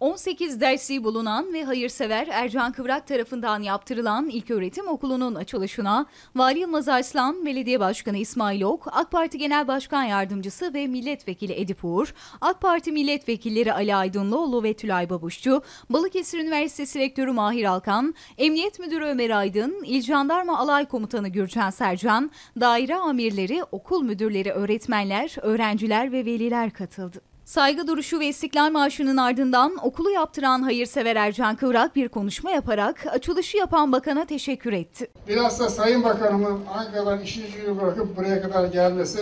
18 dersi bulunan ve hayırsever Ercan Kıvrak tarafından yaptırılan İlköğretim Okulu'nun açılışına Vali Yılmaz Arslan, Belediye Başkanı İsmail Ok, AK Parti Genel Başkan Yardımcısı ve Milletvekili Edip Uğur, AK Parti Milletvekilleri Ali Aydınlıoğlu ve Tülay Babuşçu, Balıkesir Üniversitesi Rektörü Mahir Alkan, Emniyet Müdürü Ömer Aydın, İl Jandarma Alay Komutanı Gürcan Sercan, daire amirleri, okul müdürleri, öğretmenler, öğrenciler ve veliler katıldı. Saygı duruşu ve İstiklal Marşı'nın ardından okulu yaptıran hayırsever Ercan Kıvrak bir konuşma yaparak açılışı yapan bakana teşekkür etti. Bilhassa Sayın Bakanımın Ankara'dan işini gücünü bırakıp buraya kadar gelmesi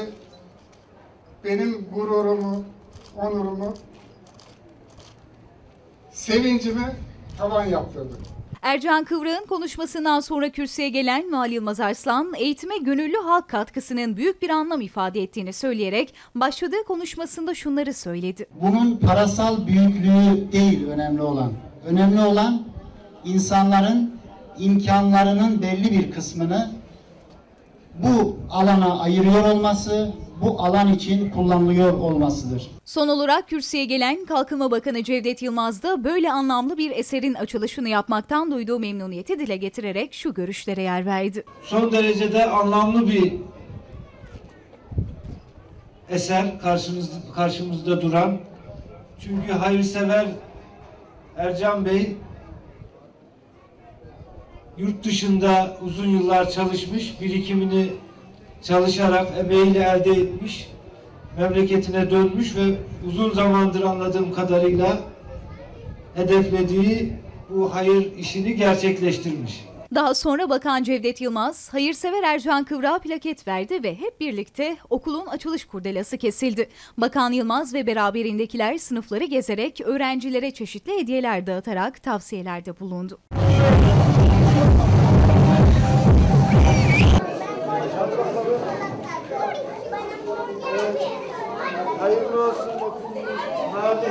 benim gururumu, onurumu, sevincimi tavan yaptırdı. Ercan Kıvrak'ın konuşmasından sonra kürsüye gelen Vali Yılmaz Arslan, eğitime gönüllü halk katkısının büyük bir anlam ifade ettiğini söyleyerek başladığı konuşmasında şunları söyledi. Bunun parasal büyüklüğü değil önemli olan. Önemli olan insanların imkanlarının belli bir kısmını bu alana ayırıyor olması, bu alan için kullanılıyor olmasıdır. Son olarak kürsüye gelen Kalkınma Bakanı Cevdet Yılmaz da böyle anlamlı bir eserin açılışını yapmaktan duyduğu memnuniyeti dile getirerek şu görüşlere yer verdi. Son derecede anlamlı bir eser karşımızda, karşımızda duran. Çünkü hayırsever Ercan Bey yurt dışında uzun yıllar çalışmış, birikimini çalışarak emeğiyle elde etmiş, memleketine dönmüş ve uzun zamandır anladığım kadarıyla hedeflediği bu hayır işini gerçekleştirmiş. Daha sonra Bakan Cevdet Yılmaz, hayırsever Ercan Kıvrak'a plaket verdi ve hep birlikte okulun açılış kurdelası kesildi. Bakan Yılmaz ve beraberindekiler sınıfları gezerek öğrencilere çeşitli hediyeler dağıtarak tavsiyelerde bulundu. Hayırlı olsun. Okulunuz. Ben de